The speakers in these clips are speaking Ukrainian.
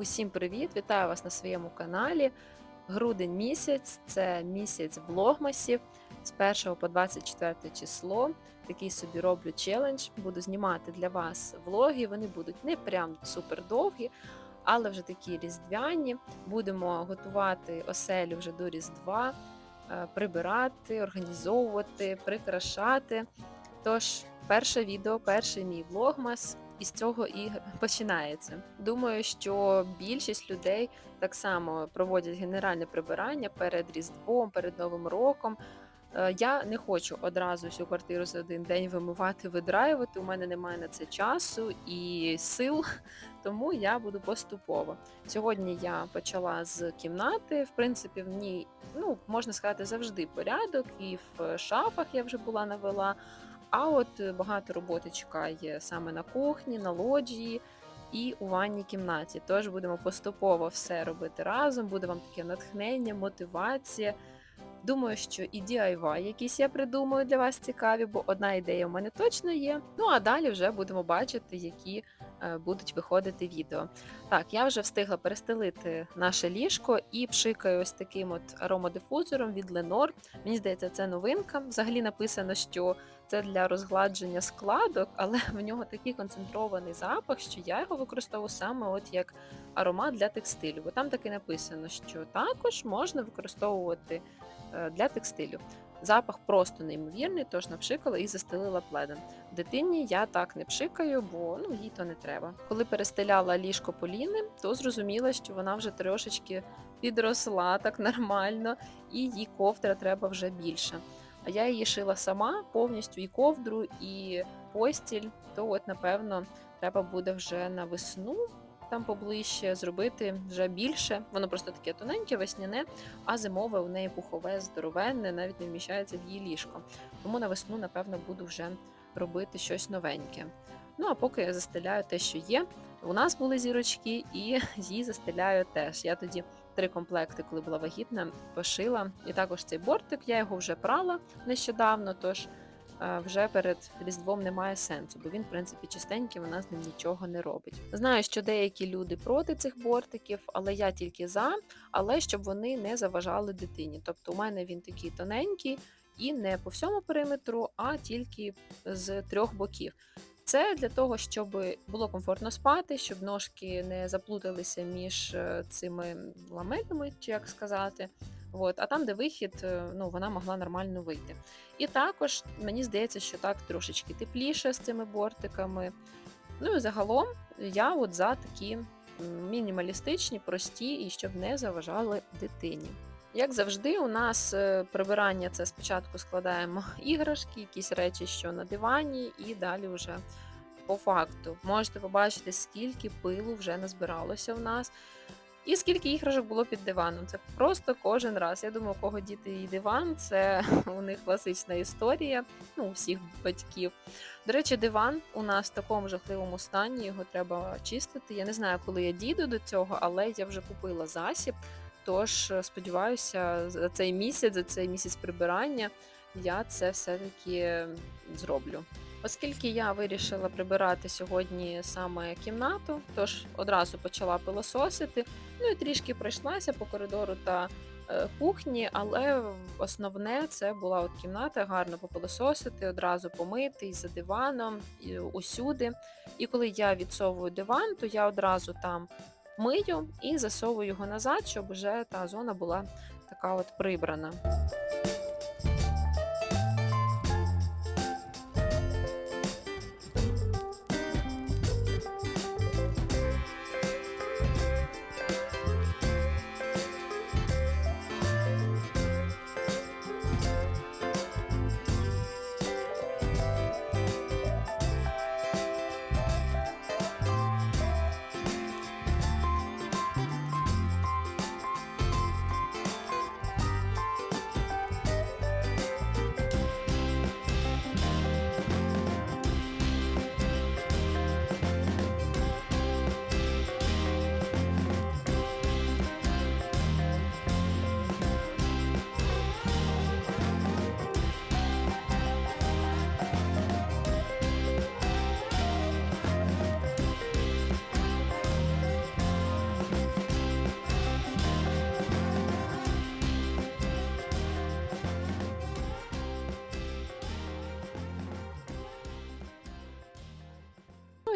Усім привіт! Вітаю вас на своєму каналі. Грудень місяць це місяць влогмасів з 1 по 24 число. Такий собі роблю челендж. Буду знімати для вас влоги. Вони будуть не прям супер довгі, але вже такі різдвяні. Будемо готувати оселю вже до Різдва, е, прибирати, організовувати, прикрашати. Тож, перше відео, перший мій влогмас. І з цього і починається. Думаю, що більшість людей так само проводять генеральне прибирання перед Різдвом, перед Новим роком. Е, Я не хочу одразу всю квартиру за один день вимивати, видраювати. У мене немає на це часу і сил, тому я буду поступово. Сьогодні я почала з кімнати. В принципі, в ній ну можна сказати завжди порядок, і в шафах я вже була навела. А от е, багато роботи чекає саме на кухні, на лоджії і у ванній кімнаті. Тож будемо поступово все робити разом, буде вам таке натхнення, мотивація. Думаю, що і DIY якісь я придумаю для вас цікаві, бо одна ідея у мене точно є. Ну а далі вже будемо бачити, які будуть виходити відео. Так, я вже встигла перестелити наше ліжко і пшикаю ось таким от аромадифузором від Lenor. Мені здається, це новинка. Взагалі написано, що це для розгладження складок, але в нього такий концентрований запах, що я його використовую саме от як аромат для текстилю. Бо там таки написано, що також можна використовувати е, для текстилю. Запах просто неймовірний, тож напшикала і застелила пледом. Дитині я так не пшикаю, бо ну їй то не треба. Коли перестеляла ліжко Поліни, то зрозуміла, що вона вже трошечки підросла так нормально, і їй ковдра треба вже більше. А я її шила сама повністю і ковдру, і постіль. То, от, напевно, треба буде вже на весну там поближче зробити вже більше. Воно просто таке тоненьке, весняне, а зимове у неї пухове, здоровенне, навіть не вміщається в її ліжко. Тому на весну, напевно, буду вже робити щось новеньке. Ну а поки я застеляю те, що є. У нас були зірочки, і її застеляю теж. Я тоді три комплекти, коли була вагітна, пошила. І також цей бортик, я його вже прала нещодавно, тож вже перед Різдвом немає сенсу, бо він, в принципі, чистенький, вона з ним нічого не робить. Знаю, що деякі люди проти цих бортиків, але я тільки за, але щоб вони не заважали дитині. Тобто, у мене він такий тоненький. І не по всьому периметру, а тільки з трьох боків. Це для того, щоб було комфортно спати, щоб ножки не заплуталися між е, цими ламелями, чи як сказати. От, а там, де вихід, е, ну вона могла нормально вийти. І також мені здається, що так трошечки тепліше з цими бортиками. Ну і загалом я от за такі мінімалістичні, прості і щоб не заважали дитині. Як завжди, у нас е, прибирання це спочатку складаємо іграшки, якісь речі, що на дивані, і далі вже по факту можете побачити, скільки пилу вже назбиралося в нас. І скільки іграшок було під диваном. Це просто кожен раз. Я думаю, у кого діти і диван, це у них класична історія, ну, у всіх батьків. До речі, диван у нас в такому жахливому стані, його треба чистити. Я не знаю, коли я дійду до цього, але я вже купила засіб. Тож е, сподіваюся, за цей місяць, за цей місяць прибирання я це все-таки зроблю. Оскільки я вирішила прибирати сьогодні саме кімнату, тож одразу почала пилососити, ну і трішки пройшлася по коридору та е, кухні, але основне це була от кімната, гарно попилососити, одразу помити і за диваном, і усюди. І коли я відсовую диван, то я одразу там мию і засовую його назад, щоб вже та зона була така от прибрана.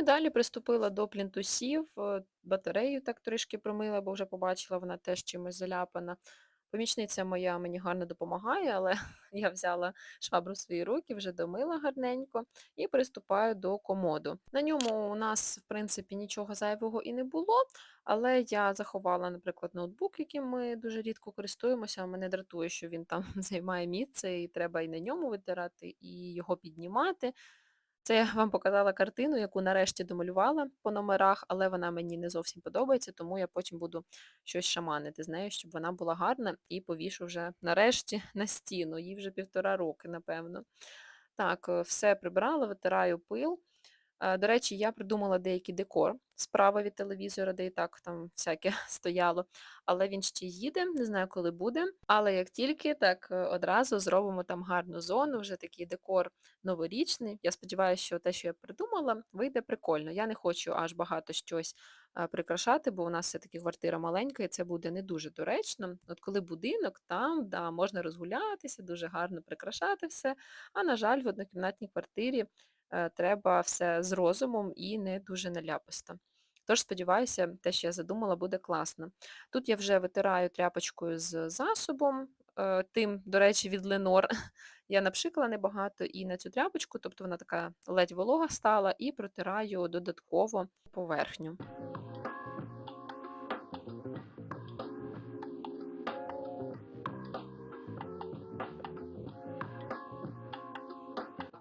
Далі приступила до плінтусів, е, батарею так трішки промила, бо вже побачила, вона теж чимось заляпана. Помічниця моя мені гарно допомагає, але я взяла швабру в свої руки, вже домила гарненько і приступаю до комоду. На ньому у нас, в принципі, нічого зайвого і не було, але я заховала, наприклад, ноутбук, яким ми дуже рідко користуємося. Мене дратує, що він там займає місце, і треба і на ньому витирати, і його піднімати. Це я вам показала картину, яку нарешті домалювала по номерах, але вона мені не зовсім подобається, тому я потім буду щось шаманити з нею, щоб вона була гарна і повішу вже нарешті на стіну. Їй вже півтора роки, напевно. Так, е, все прибрала, витираю пил. Е, До речі, я придумала деякий декор справа від телевізора, де і так там всяке стояло. Але він ще їде, не знаю, коли буде. Але як тільки, так е, одразу зробимо там гарну зону, вже такий декор новорічний. Я сподіваюся, що те, що я придумала, вийде прикольно. Я не хочу аж багато щось е, прикрашати, бо у нас все-таки квартира маленька, і це буде не дуже доречно. От коли будинок, там да, можна розгулятися, дуже гарно прикрашати все. А на жаль, в однокімнатній квартирі треба все з розумом і не дуже наляписто. Тож, сподіваюся, те, що я задумала, буде класно. Тут я вже витираю тряпочкою з засобом, е, тим, до речі, від Ленор. Я напшикала небагато і на цю тряпочку, тобто вона така ледь волога стала, і протираю додатково поверхню.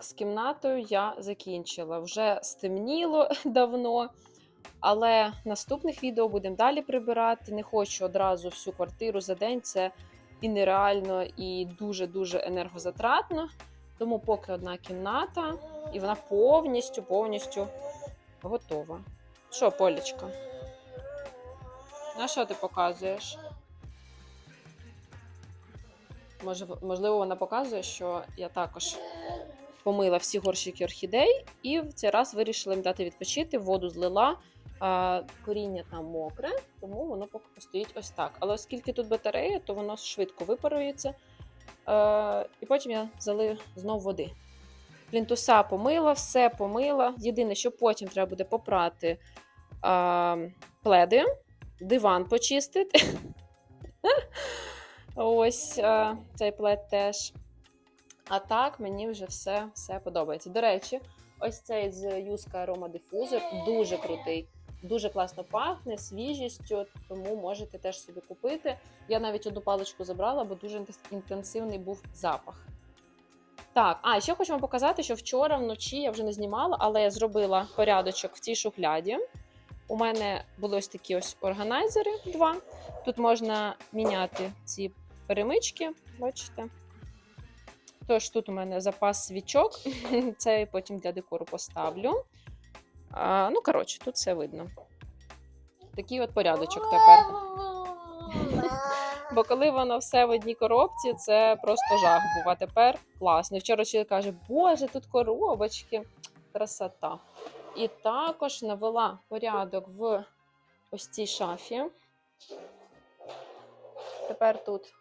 З кімнатою я закінчила. Вже стемніло давно, але наступних відео будемо далі прибирати. Не хочу одразу всю квартиру за день. Це і нереально, і дуже-дуже енергозатратно. Тому поки одна кімната, і вона повністю, повністю готова. Що, Полічка? На що ти показуєш? Можливо, вона показує, що я також помила всі горщики орхідей, і в цей раз вирішила їм дати відпочити, воду злила. Коріння там мокре, тому воно поки постоїть ось так. Але оскільки тут батарея, то воно швидко випарується. Е, і потім я залию знов води. Плінтуса помила, все помила. Єдине, що потім треба буде попрати пледи, диван почистити. Ось цей плед теж. А так мені вже все, все подобається. До речі, ось цей з Юска Diffuser дуже крутий. Дуже класно пахне свіжістю, тому можете теж собі купити. Я навіть одну паличку забрала, бо дуже інтенсивний був запах. Так, а ще хочу вам показати, що вчора вночі я вже не знімала, але я зробила порядочок в цій шухляді. У мене були ось такі ось органайзери два. Тут можна міняти ці перемички, бачите? Тож тут у мене запас свічок, це потім для декору поставлю. А, ну, коротше, тут все видно. Такий от порядочок тепер. Бо коли воно все в одній коробці, це просто жах був. А тепер класно. Вчора ще каже, боже, тут коробочки. Красота. І також навела порядок в ось цій шафі. Тепер тут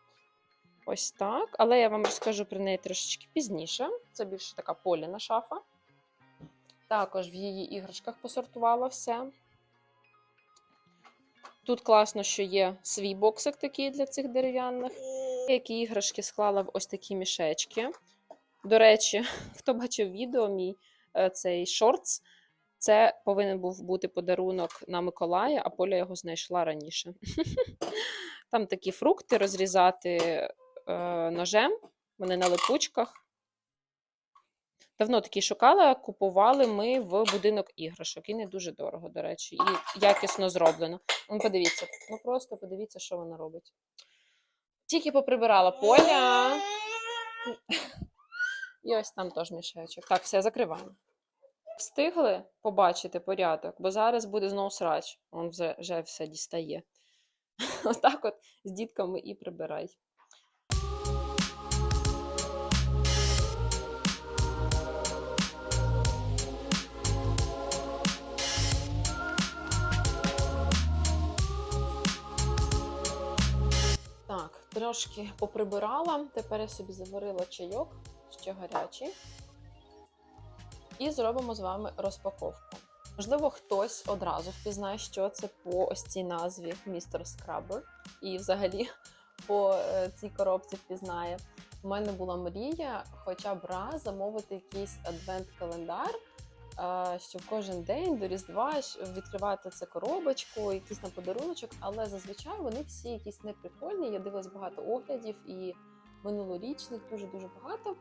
ось так. Але я вам розкажу про неї трошечки пізніше. Це більше така поляна шафа. Також в її іграшках посортувала все. Тут класно, що є свій боксик такий для цих дерев'яних. Які іграшки склала в ось такі мішечки. До речі, хто бачив відео, мій е, цей шортс, це повинен був бути подарунок на Миколая, а Поля його знайшла раніше. Там такі фрукти розрізати ножем, вони на липучках. Давно такі шукала, купували ми в будинок іграшок. І не дуже дорого, до речі, і якісно зроблено. Ну, подивіться, ну просто подивіться, що вона робить. Тільки поприбирала поля. І ось там теж мішечок. Так, все, закриваємо. Встигли побачити порядок, бо зараз буде знову срач. Он вже, вже все дістає. Отак от з дітками і прибирай. Трошки поприбирала. Тепер я собі заварила чайок, ще гарячий. І зробимо з вами розпаковку. Можливо, хтось одразу впізнає, що це по ось цій назві Містер Скрабер, і взагалі по е, цій коробці впізнає. У мене була мрія хоча б раз замовити якийсь адвент-календар, щоб кожен день до Різдва відкривати це коробочку, якийсь на подаруночок, але зазвичай вони всі якісь неприкольні. Я дивилась багато оглядів і минулорічних дуже-дуже багато.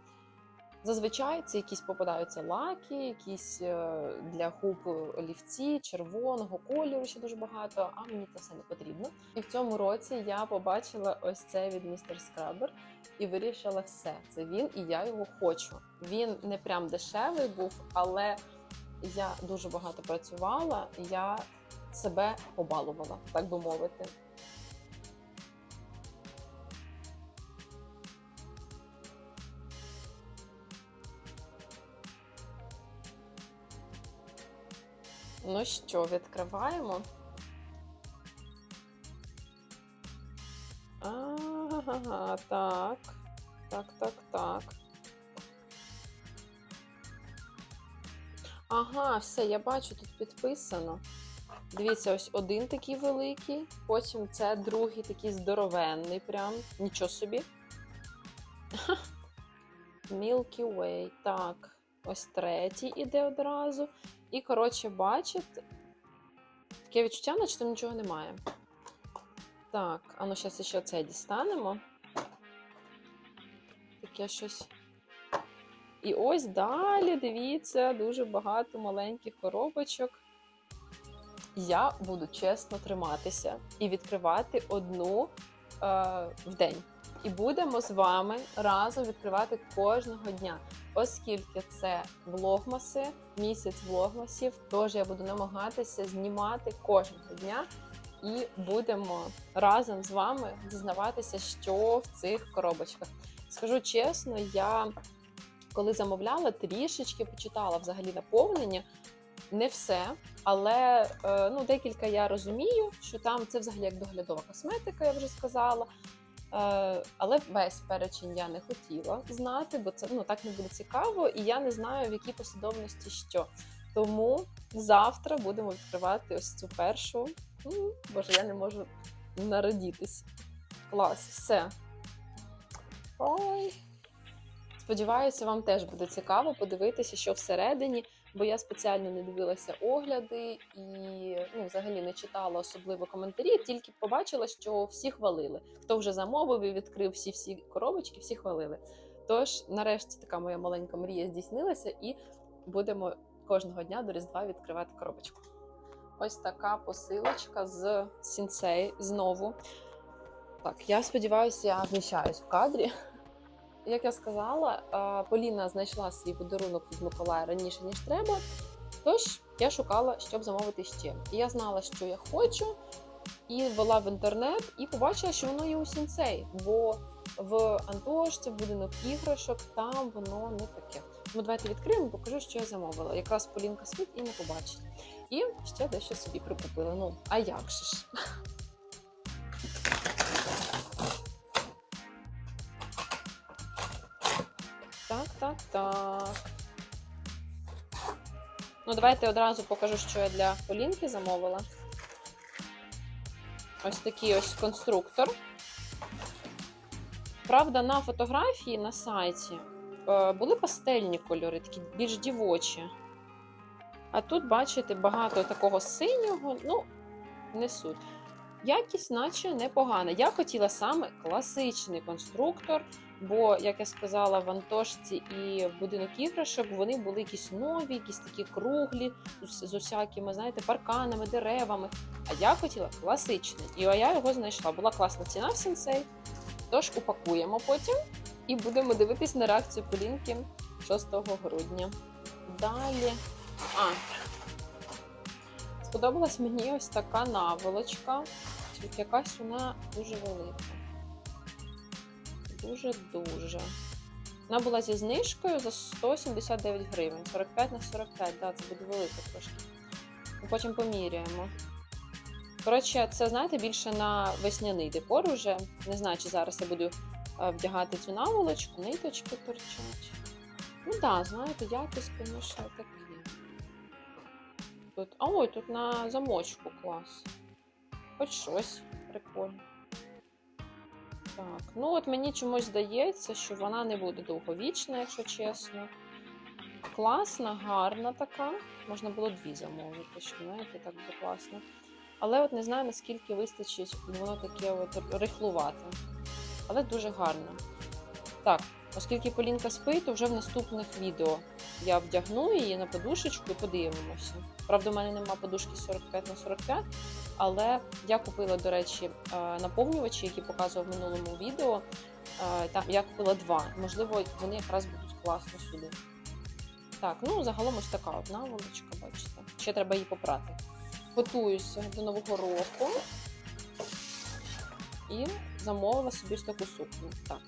Зазвичай це якісь попадаються лаки, якісь е, для губ олівці, червоного кольору ще дуже багато, а мені це все не потрібно. І в цьому році я побачила ось це від містер Скрабер і вирішила все. Це він, і я його хочу. Він не прям дешевий був, але я дуже багато працювала, я себе побалувала, так би мовити. Ну що, відкриваємо. Ага, так. Так, так, так. Ага, все, я бачу, тут підписано. Дивіться, ось один такий великий, потім це другий такий здоровенний, прям. Нічого собі. Milky Way. Так, ось третій іде одразу. І, коротше, бачите, таке відчуття, наче там нічого немає. Так, а ну зараз ще це дістанемо. Таке щось. І ось далі, дивіться, дуже багато маленьких коробочок. Я буду чесно триматися і відкривати одну е, в день. І будемо з вами разом відкривати кожного дня, оскільки це влогмаси, місяць влогмасів. Тож я буду намагатися знімати кожного дня і будемо разом з вами дізнаватися, що в цих коробочках. Скажу чесно, я коли замовляла, трішечки почитала взагалі наповнення. Не все, але е, ну, декілька я розумію, що там це взагалі як доглядова косметика, я вже сказала. Е, але весь перечень я не хотіла знати, бо це ну, так не буде цікаво, і я не знаю, в якій послідовності що. Тому завтра будемо відкривати ось цю першу. М, Боже, я не можу народітись. Клас, все. Ой. Сподіваюся, вам теж буде цікаво подивитися, що всередині, бо я спеціально не дивилася огляди і ну, взагалі не читала особливо коментарі, тільки побачила, що всі хвалили. Хто вже замовив і відкрив всі всі коробочки, всі хвалили. Тож, нарешті, така моя маленька мрія здійснилася, і будемо кожного дня до Різдва відкривати коробочку. Ось така посилочка з сінцей знову. Так, я сподіваюся, я вміщаюсь в кадрі. Як я сказала, е, Поліна знайшла свій подарунок від Миколая раніше, ніж треба. Тож я шукала, щоб замовити ще. І я знала, що я хочу, і ввела в інтернет і побачила, що воно є у сінцей, бо в Антошці, будинок іграшок, там воно не таке. Тому давайте відкриємо, покажу, що я замовила. Якраз Полінка світ і не побачить. І ще дещо собі прикупила. Ну, а як же ж? Так. Ну, давайте одразу покажу, що я для Полінки замовила. Ось такий ось конструктор. Правда, на фотографії на сайті е, були пастельні кольори, такі більш дівочі. А тут, бачите, багато такого синього, ну, не суть. Якість, наче непогана. Я хотіла саме класичний конструктор, бо, як я сказала, в Антошці і в будинок іграшок вони були якісь нові, якісь такі круглі, з, усякими, знаєте, парканами, деревами. А я хотіла класичний. І я його знайшла. Була класна ціна в сенсей. Тож упакуємо потім і будемо дивитись на реакцію Полінки 6 грудня. Далі. А, сподобалась мені ось така наволочка. Якась вона дуже велика. Дуже-дуже. Вона була зі знижкою за 179 гривень. 45 на 45, да, це буде велика трошки. Ми потім поміряємо. Коротше, це, знаєте, більше на весняний декор уже. Не знаю, чи зараз я буду е, вдягати цю наволочку, ниточки торчать. Ну так, да, знаєте, якось, звісно, таке. тут? А ой, тут на замочку клас. Хоч щось прикольно. Так, ну от мені чомусь здається, що вона не буде довговічна, якщо чесно. Класна, гарна така. Можна було дві замовити, що знаєте, так буде класно. Але от не знаю, наскільки вистачить, воно таке от рихлувате. Але дуже гарно. Так, оскільки Полінка спить, то вже в наступних відео я вдягну її на подушечку і подивимося. Правда, в мене нема подушки 45 на 45, але я купила, до речі, е, наповнювачі, які показував в минулому відео. Е, Там я купила два. Можливо, вони якраз будуть класно сюди. Так, ну загалом ось така одна вуличка, бачите. Ще треба її попрати. Готуюся до нового року і замовила собі ось таку сукню. Так.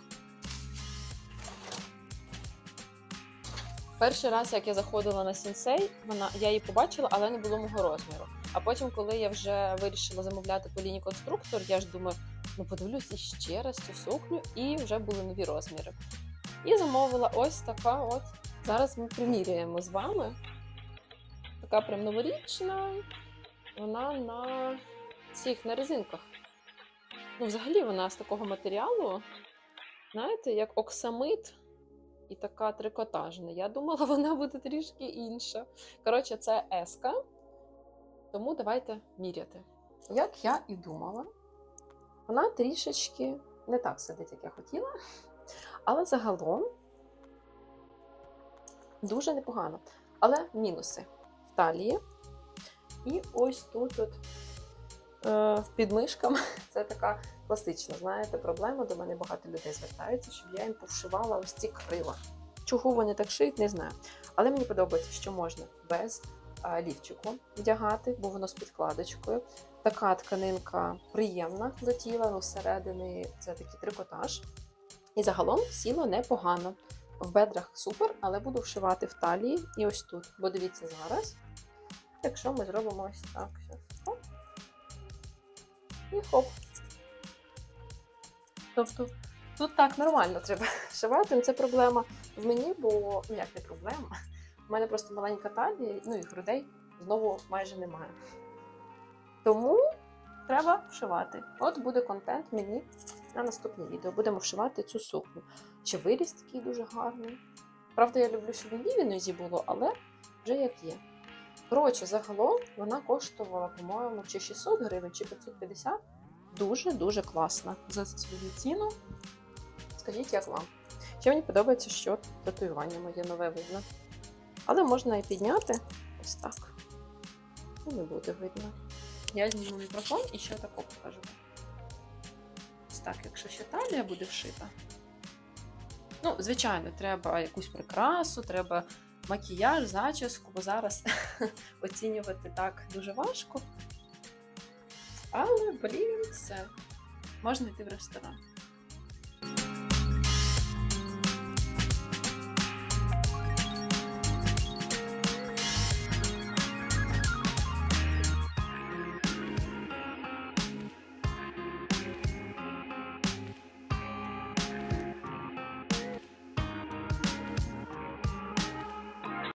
Перший раз, як я заходила на сінсей, вона я її побачила, але не було мого розміру. А потім, коли я вже вирішила замовляти по лінії конструктор, я ж думаю, ну подивлюся ще раз цю сукню, і вже були нові розміри. І замовила ось така от. Зараз ми приміряємо з вами. Така прям новорічна. Вона на цих на резинках. Ну, взагалі вона з такого матеріалу, знаєте, як оксамит і така трикотажна. Я думала, вона буде трішки інша. Коротше, це еска. Тому давайте міряти. Як я і думала, вона трішечки не так сидить, як я хотіла, але загалом дуже непогано. Але мінуси в талії. І ось тут от, е, під мишками це така класична, знаєте, проблема. До мене багато людей звертаються, щоб я їм повшивала ось ці крила. Чого вони так шиють, не знаю. Але мені подобається, що можна без лівчику вдягати, бо воно з підкладочкою. Така тканинка приємна до тіла, ну всередині це такий трикотаж. І загалом сіло непогано. В бедрах супер, але буду вшивати в талії і ось тут. Бо дивіться зараз, якщо ми зробимо ось так. Хоп. І хоп. Тобто тут так нормально треба вшивати. Ну, Це проблема в мені, бо ну як не проблема. У мене просто маленька талія, ну і грудей знову майже немає. Тому треба вшивати. От буде контент мені на наступне відео. Будемо вшивати цю сукню. Чи виріс такий дуже гарний. Правда, я люблю, щоб в лівій нозі було, але вже як є. Коротше, загалом вона коштувала, по-моєму, чи 600 гривень, чи 550. Дуже-дуже класна за свою ціну. Скажіть, як вам? Ще мені подобається, що татуювання моє нове видно. Але можна і підняти ось так. І не буде видно. Я зніму мікрофон і ще тако покажу. Ось так, якщо ще талія буде вшита. Ну, звичайно, треба якусь прикрасу, треба макіяж, зачіску, бо зараз оцінювати так дуже важко. Але, блін, все. Можна йти в ресторан.